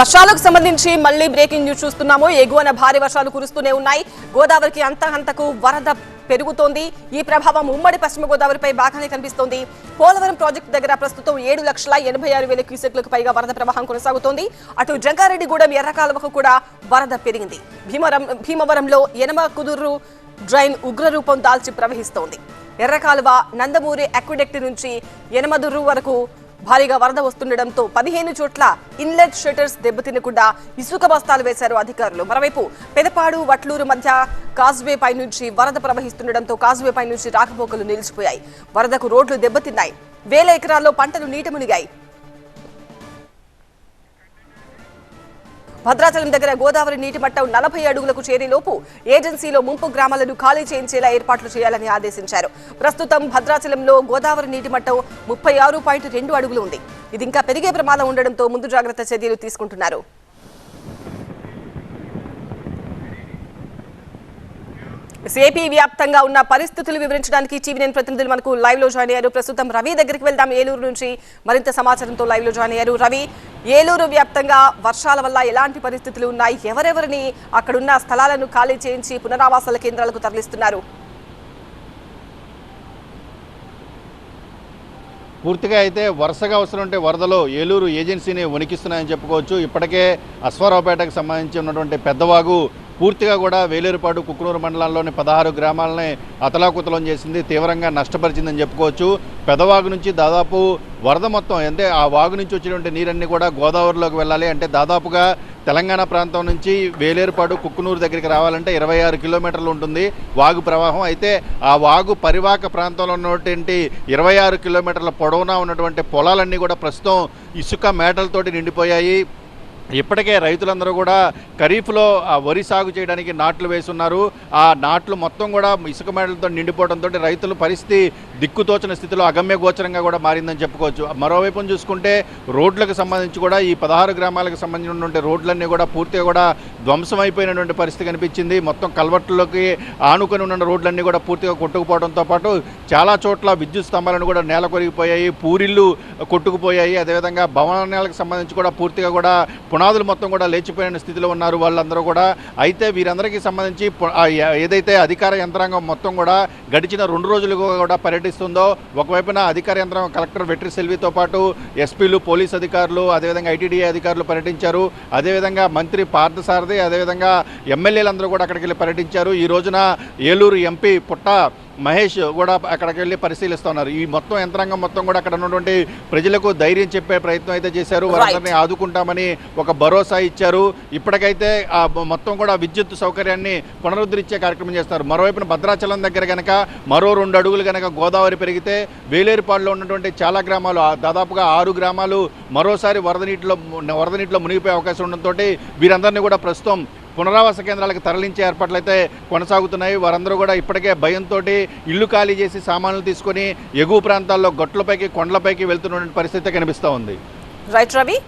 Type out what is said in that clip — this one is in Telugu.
వర్షాలకు సంబంధించి మళ్ళీ బ్రేకింగ్ న్యూస్ చూస్తున్నాము. ఎగువన భారీ వర్షాలు కురుస్తూనే ఉన్నాయి. గోదావరికి అంతకంతకు వరద పెరుగుతోంది. ఈ ప్రభావం ఉమ్మడి పశ్చిమ గోదావరిపై బాగానే కనిపిస్తోంది. పోలవరం ప్రాజెక్టు దగ్గర ప్రస్తుతం ఏడు లక్షల ఎనభై ఆరు వేల క్యూసెక్లకు పైగా వరద ప్రవాహం కొనసాగుతోంది. అటు జంగారెడ్డిగూడెం ఎర్రకాలువకు కూడా వరద పెరిగింది. భీమవరం భీమవరంలో ఎనమ కుదురు డ్రైన్ ఉగ్రరూపం దాల్చి ప్రవహిస్తోంది. ఎర్రకాలువ నందమూరి అక్విడెక్ట్ నుంచి ఎనమదుర్రు వరకు భారీగా వరద వస్తుండటంతో పదిహేను చోట్ల ఇన్లెట్ షట్టర్స్ దెబ్బతినకుండా ఇసుక బస్తాలు వేశారు అధికారులు. మరోవైపు పెదపాడు వట్లూరు మధ్య కాజ్వే పై నుంచి వరద ప్రవహిస్తుండటంతో కాజ్వే పై నుంచి రాకపోకలు నిలిచిపోయాయి. వరదకు రోడ్లు దెబ్బతిన్నాయి. వేల ఎకరాల్లో పంటలు నీట మునిగాయి. భద్రాచలం దగ్గర గోదావరి నీటి మట్టం నలభై అడుగులకు చేరేలోపు ఏజెన్సీలో ముంపు గ్రామాలను ఖాళీ చేయించేలా ఏర్పాట్లు చేయాలని ఆదేశించారు. ప్రస్తుతం భద్రాచలంలో గోదావరి నీటి మట్టం ముప్పై ఆరు పాయింట్ రెండు అడుగులు ఉంది. ఇది ఇంకా పెరిగే ప్రమాదం ఉండడంతో ముందు జాగ్రత్త చర్యలు తీసుకుంటున్నారు. ఏపీ వ్యాప్తంగా ఉన్న పరిస్థితులు వివరించడానికి టీవీ నైన్ ప్రతినిధులు మనకు లైవ్లో జాయిన్ అయ్యారు. ప్రస్తుతం రవి దగ్గరికి వెళ్దాం. ఏలూరు నుంచి మరింత సమాచారంతో లైవ్లో జాయిన్ అయ్యారు. రవి ఏలూరు వ్యాప్తంగా వర్షాల వల్ల ఎలాంటి పరిస్థితులు ఉన్నాయి? ఎవరెవరిని అక్కడున్న స్థలాలను ఖాళీ చేయించి పునరావాసాల కేంద్రాలకు తరలిస్తున్నారు? పూర్తిగా అయితే వరుసగా అవసరమంటే వరదలో ఏలూరు ఏజెన్సీని వణికిస్తున్నాయని చెప్పుకోవచ్చు. ఇప్పటికే అశ్వారావుపేటకు సంబంధించి ఉన్నటువంటి పెద్దవాగు పూర్తిగా కూడా వేలేరుపాడు కుక్కునూరు మండలంలోని పదహారు గ్రామాలని అతలాకుతలం చేసింది తీవ్రంగా నష్టపరిచిందని చెప్పుకోవచ్చు. పెదవాగు నుంచి దాదాపు వరద మొత్తం అంటే ఆ వాగు నుంచి వచ్చినటువంటి నీరన్నీ కూడా గోదావరిలోకి వెళ్ళాలి. అంటే దాదాపుగా తెలంగాణ ప్రాంతం నుంచి వేలేరుపాడు కుక్కునూరు దగ్గరికి రావాలంటే ఇరవై ఆరు కిలోమీటర్లు ఉంటుంది వాగు ప్రవాహం. అయితే ఆ వాగు పరివాహక ప్రాంతంలో ఉన్నటువంటి ఇరవై ఆరు కిలోమీటర్ల పొడవునా ఉన్నటువంటి పొలాలన్నీ కూడా ప్రస్తుతం ఇసుక మేటలతోటి నిండిపోయాయి. ఇప్పటికే రైతులందరూ కూడా ఖరీఫ్లో ఆ వరి సాగు చేయడానికి నాట్లు వేసున్నారు ఆ నాట్లు మొత్తం కూడా ఇసుక మేడలతో నిండిపోవడంతో రైతుల పరిస్థితి దిక్కుతోచిన స్థితిలో అగమ్య గోచరంగా కూడా మారిందని చెప్పుకోవచ్చు. మరోవైపు చూసుకుంటే రోడ్లకు సంబంధించి కూడా ఈ పదహారు గ్రామాలకు సంబంధించినటువంటి రోడ్లన్నీ కూడా పూర్తిగా కూడా ధ్వంసం అయిపోయినటువంటి పరిస్థితి కనిపించింది. మొత్తం కల్వర్టులోకి ఆనుకొని ఉన్న రోడ్లన్నీ కూడా పూర్తిగా కొట్టుకుపోవడంతో పాటు చాలా చోట్ల విద్యుత్ స్తంభాలను కూడా నేల కొరిగిపోయాయి పూరిళ్ళు కొట్టుకుపోయాయి. అదేవిధంగా భవనాలకు సంబంధించి కూడా పూర్తిగా కూడా పునాదులు మొత్తం కూడా లేచిపోయిన స్థితిలో ఉన్నారు వాళ్ళందరూ కూడా. అయితే వీరందరికీ సంబంధించి ఏదైతే అధికార యంత్రాంగం మొత్తం కూడా గడిచిన రెండు రోజులుగా కూడా పర్యటిస్తుందో ఒకవైపున అధికార యంత్రాంగం కలెక్టర్ వెట్రి సెల్వితో పాటు ఎస్పీలు పోలీస్ అధికారులు అదేవిధంగా ఐటీడీఏ అధికారులు పర్యటించారు. అదేవిధంగా మంత్రి పార్థసారథి అదేవిధంగా ఎమ్మెల్యేలందరూ కూడా అక్కడికి వెళ్ళి పర్యటించారు. ఈ రోజున ఏలూరు ఎంపీ పుట్ట మహేష్ కూడా అక్కడికి వెళ్ళి పరిశీలిస్తున్నారు. ఈ మొత్తం యంత్రాంగం మొత్తం కూడా అక్కడ ఉన్నటువంటి ప్రజలకు ధైర్యం చెప్పే ప్రయత్నం అయితే చేశారు. వారందరినీ ఆదుకుంటామని ఒక భరోసా ఇచ్చారు. ఇప్పటికైతే ఆ మొత్తం కూడా విద్యుత్ సౌకర్యాన్ని పునరుద్ధరించే కార్యక్రమం చేస్తున్నారు. మరోవైపున భద్రాచలం దగ్గర గనక మరో రెండు అడుగులు గనక గోదావరి పెరిగితే వేలేరుపాడులో ఉన్నటువంటి చాలా గ్రామాలు దాదాపుగా ఆరు గ్రామాలు మరోసారి వరద నీటిలో వరద నీటిలో మునిగిపోయే అవకాశం ఉండడంతో వీరందరినీ కూడా ప్రస్తుతం పునరావాస కేంద్రాలకు తరలించే ఏర్పాట్లు అయితే కొనసాగుతున్నాయి. వారందరూ కూడా ఇప్పటికే భయంతో ఇల్లు ఖాళీ చేసి సామాన్లు తీసుకొని ఎగువ ప్రాంతాల్లో గట్లపైకి కొండలపైకి వెళ్తున్నటువంటి పరిస్థితి కనిపిస్తూ ఉంది. రైట్ రవి?